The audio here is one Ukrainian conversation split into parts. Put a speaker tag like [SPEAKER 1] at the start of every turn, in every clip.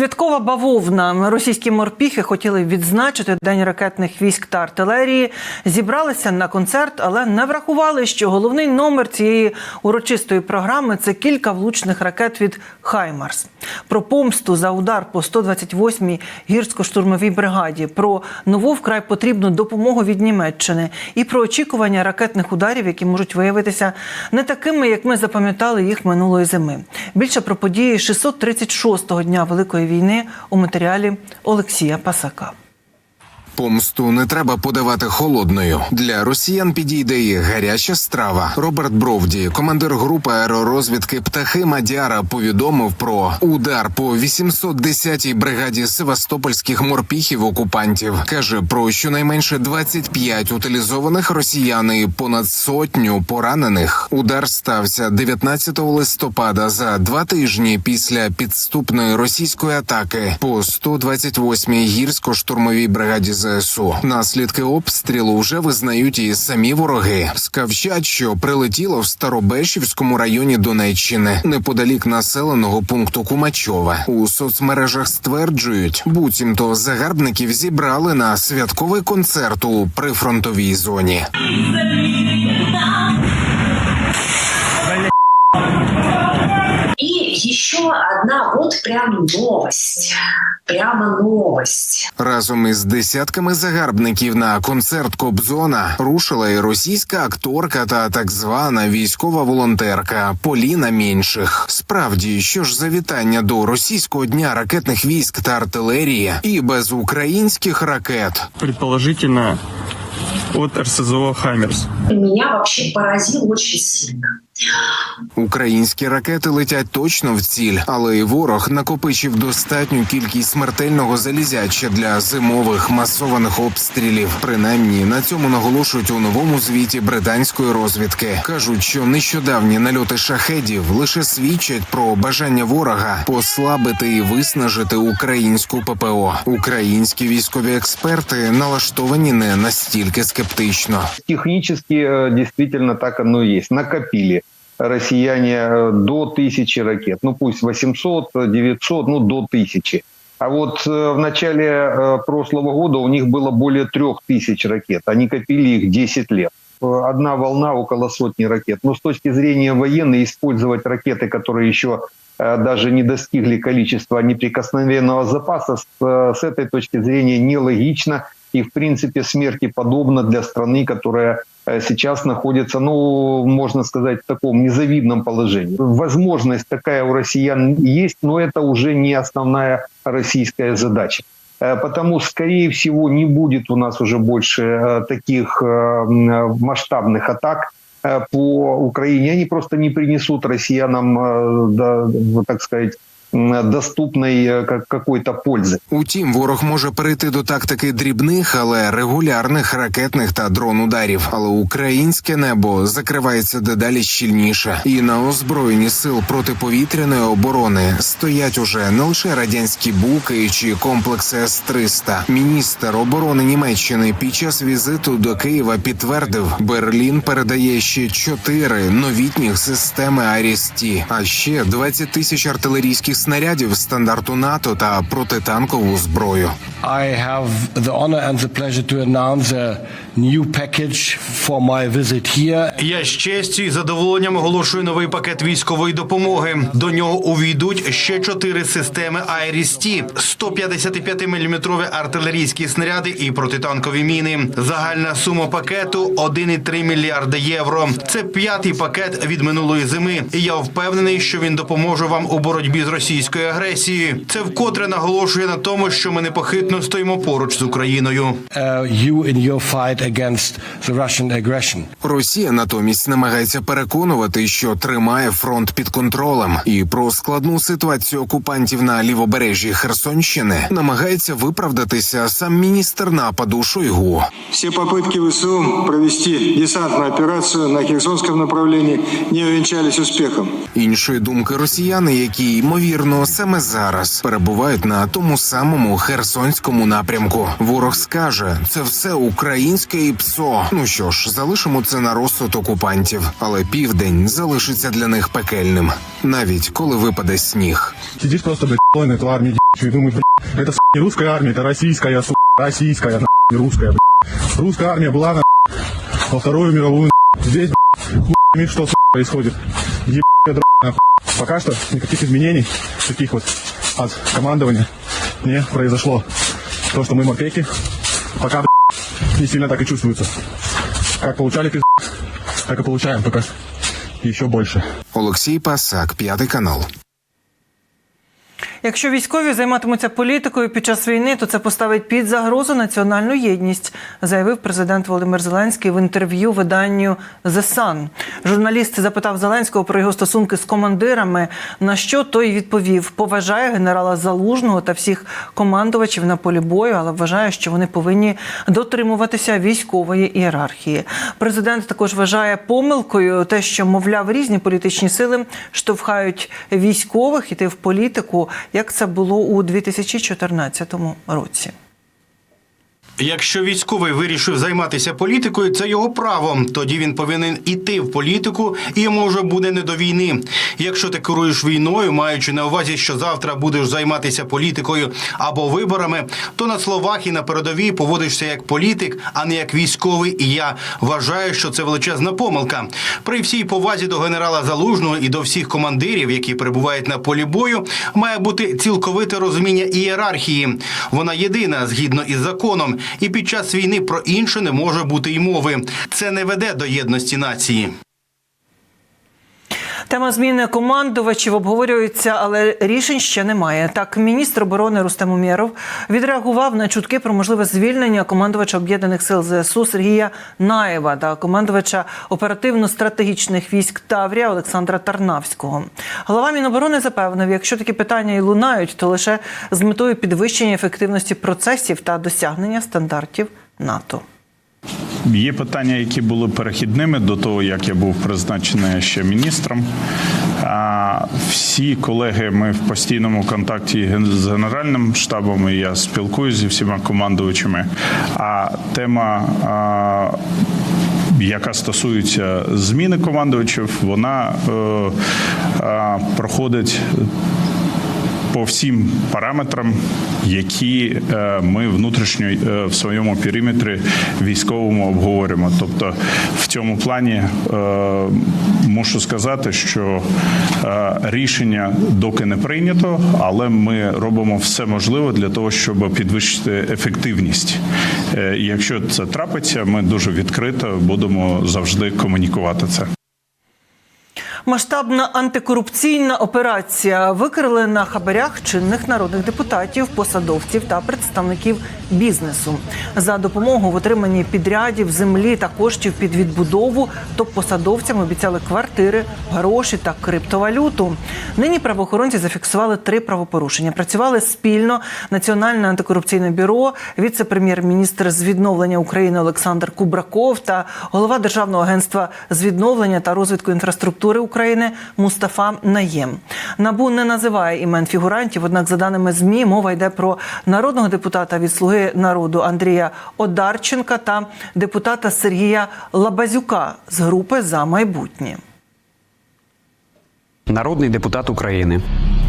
[SPEAKER 1] Святкова бавовна. Російські морпіхи хотіли відзначити день ракетних військ та артилерії. Зібралися на концерт, але не врахували, що головний номер цієї урочистої програми це кілька влучних ракет від Хаймарс. Про помсту за удар по 128-й гірсько-штурмовій бригаді, про нову вкрай потрібну допомогу від Німеччини і про очікування ракетних ударів, які можуть виявитися не такими, як ми запам'ятали їх минулої зими. Більше про події 636-го дня Великої війни у матеріалі Олексія Пасака.
[SPEAKER 2] Помсту не треба подавати холодною. Для росіян підійде і гаряча страва. Роберт Бровді, командир групи аеророзвідки Птахи Мадяра, повідомив про удар по 810-й бригаді севастопольських морпіхів окупантів. каже про щонайменше 25 утилізованих росіян і понад сотню поранених. Удар стався 19 листопада за два тижні після підступної російської атаки по 128-й гірсько-штурмовій бригаді ЗСУ. Наслідки обстрілу вже визнають і самі вороги. Скавчать, що прилетіло в Старобешівському районі Донеччини, неподалік населеного пункту Кумачова. У соцмережах стверджують, буцімто загарбників зібрали на святковий концерт у прифронтовій зоні.
[SPEAKER 3] Еще одна вот прям новость. Прямо новость.
[SPEAKER 2] Разом із десятками загарбників на концерт Кобзона рушила і російська акторка та так звана військова волонтерка Поліна Менших. Справді, що ж за вітання до російського дня ракетних військ та артилерії, і без українських ракет.
[SPEAKER 4] предположительно от РСЗО «Хаймерс».
[SPEAKER 3] Меня вообще поразил очень сильно.
[SPEAKER 2] Українські ракети летять точно в ціль, але і ворог накопичив достатню кількість смертельного залізяча для зимових масованих обстрілів. Принаймні на цьому наголошують у новому звіті британської розвідки. кажуть, що нещодавні нальоти шахедів лише свідчать про бажання ворога послабити і виснажити українську ППО. Українські військові експерти налаштовані не настільки скептично.
[SPEAKER 5] Технически э, действительно так оно есть. Накопили россияне э, до тысячи ракет. Ну пусть 800, э, 900, ну до тысячи. А вот э, в начале э, прошлого года у них было более трех тысяч ракет. Они копили их 10 лет. Одна волна около сотни ракет. Но с точки зрения военной использовать ракеты, которые еще даже не достигли количества неприкосновенного запаса, с этой точки зрения нелогично и, в принципе, смерти подобно для страны, которая э, сейчас находится, ну, можно сказать, в таком незавидном положении. Возможность такая у россиян есть, но это уже не основная российская задача. Э, Потому, скорее всего, не будет у нас уже больше э, таких масштабных атак по Украине. Они просто не принесут россиянам, так сказать, м, доступной э, как- какой-то пользы.
[SPEAKER 2] Утім, ворог може перейти до тактики дрібних, але регулярних ракетних та дрон ударів. Але українське небо закривається дедалі щільніше, і на озброєнні сил протиповітряної оборони стоять уже не лише радянські буки чи комплекси С-300. Міністр оборони Німеччини під час візиту до Києва підтвердив, Берлін передає ще чотири новітніх системи Арісті, а ще 20 тисяч артилерійських снарядів стандарту НАТО та протитанкову зброю.
[SPEAKER 6] I have the honor and the pleasure to announce a new package for my visit here.
[SPEAKER 7] Я з честю і задоволенням оголошую новий пакет військової допомоги. До нього увійдуть ще чотири системи «Айріс-Ті», 155-мм артилерійські снаряди і протитанкові міни. Загальна сума пакету 1,3 мільярда євро. Це п'ятий пакет від минулої зими. І я впевнений, що він допоможе вам у боротьбі з російською агресією. Це вкотре наголошує на тому, що ми непохитно стоїмо поруч з Україною.
[SPEAKER 6] Uh, you in your fight against the Russian aggression.
[SPEAKER 2] Росія натомість намагається переконувати, що тримає фронт під контролем, і про складну ситуацію окупантів на лівобережжі Херсонщини намагається виправдатися сам міністр нападу Шойгу.
[SPEAKER 8] Все попытки ВСУ провести десантную операцию на Херсонском направлении не увенчались успехом.
[SPEAKER 2] Іншої думки росіяни, які ймовірно саме зараз перебувають на тому самому херсонському напрямку. Ворог скаже, це все українське і ПСО. Ну що ж, залишимо це на розсуд окупантів, але південь залишиться для них пекельним, навіть коли випаде сніг.
[SPEAKER 9] Сидишь просто, блядь, на эту армию и думают, блядь, это сука, не русская армия, это российская, сука, российская, нахуй, не русская, блядь. Русская армия была на во Вторую мировую, нахуй. здесь, блядь, хуй пойми, что сука, происходит. Ебать, дрова, нахуй. Пока что никаких изменений таких вот от командования не произошло. То, что мы морпеки, пока блядь, не сильно так и чувствуется. Как получали пиздец, так и получаем пока. Еще больше.
[SPEAKER 2] Олексій Пасак, п'ятий канал.
[SPEAKER 1] Якщо військові займатимуться політикою під час війни, то це поставить під загрозу національну єдність, заявив президент Володимир Зеленський в інтерв'ю виданню The Sun. Журналіст запитав Зеленського про його стосунки з командирами. На що той відповів: поважає генерала Залужного та всіх командувачів на полі бою, але вважає, що вони повинні дотримуватися військової ієрархії. Президент також вважає помилкою те, що мовляв різні політичні сили штовхають військових іти в політику, як це було у 2014 році.
[SPEAKER 7] Якщо військовий вирішив займатися політикою, це його право. Тоді він повинен іти в політику, і йому вже буде не до війни. Якщо ти керуєш війною, маючи на увазі, що завтра будеш займатися політикою або виборами, то на словах і на передовій поводишся як політик, а не як військовий. І я вважаю, що це величезна помилка. При всій повазі до генерала Залужного і до всіх командирів, які перебувають на полі бою, має бути цілковите розуміння ієрархії. Вона єдина згідно із законом, і під час війни про інше не може бути й мови. Це не веде до єдності нації.
[SPEAKER 1] Тема зміни командувачів обговорюється, але рішень ще немає. Так, міністр оборони Рустем Умєров відреагував на чутки про можливе звільнення командувача об'єднаних сил ЗСУ Сергія Наєва та командувача оперативно-стратегічних військ Таврія Олександра Тарнавського. Голова Міноборони запевнив, якщо такі питання і лунають, то лише з метою підвищення ефективності процесів та досягнення стандартів НАТО.
[SPEAKER 10] Є питання, які були перехідними до того, як я був призначений ще міністром. А всі колеги, ми в постійному контакті з генеральним штабом. і Я спілкуюся зі всіма командувачами. А тема. яка стосується зміни командувачів, вона е, е, проходить по всім параметрам, які е, ми внутрішньо е, в своєму периметрі військовому обговорюємо. Тобто, в цьому плані е, мушу сказати, що рішення доки не прийнято, але ми робимо все можливе для того, щоб підвищити ефективність. Якщо це трапиться, ми дуже відкрито будемо завжди комунікувати це.
[SPEAKER 1] Масштабна антикорупційна операція викрили на хабарях чинних народних депутатів, посадовців та представників бізнесу за допомогу в отриманні підрядів землі та коштів під відбудову. Топ-посадовцям обіцяли квартири, гроші та криптовалюту. Нині правоохоронці зафіксували три правопорушення. Працювали спільно Національне антикорупційне бюро, віце-прем'єр-міністр з відновлення України Олександр Кубраков та голова Державного агентства з відновлення та розвитку інфраструктури України Мустафа Наєм. Набу не називає імен фігурантів. Однак, за даними змі, мова йде про народного депутата від слуги народу Андрія Одарченка та депутата Сергія Лабазюка з групи за майбутнє.
[SPEAKER 11] Народний депутат України,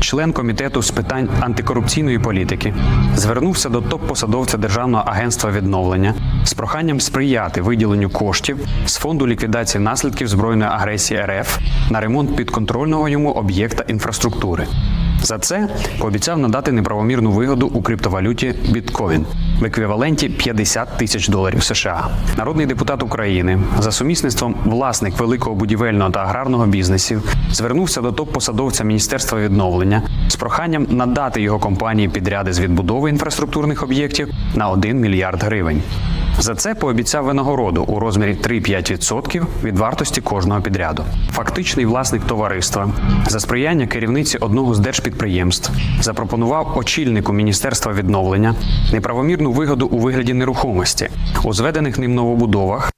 [SPEAKER 11] член комітету з питань антикорупційної політики, звернувся до топ-посадовця Державного агентства відновлення з проханням сприяти виділенню коштів з фонду ліквідації наслідків збройної агресії РФ на ремонт підконтрольного йому об'єкта інфраструктури. За це пообіцяв надати неправомірну вигоду у криптовалюті біткоін в еквіваленті 50 тисяч доларів США. Народний депутат України за сумісництвом власник великого будівельного та аграрного бізнесів звернувся до топ-посадовця Міністерства відновлення з проханням надати його компанії підряди з відбудови інфраструктурних об'єктів на 1 мільярд гривень. За це пообіцяв винагороду у розмірі 3-5% від вартості кожного підряду. Фактичний власник товариства. За сприяння керівниці одного з держпідприємств. Запропонував очільнику міністерства відновлення неправомірну вигоду у вигляді нерухомості. У зведених ним новобудовах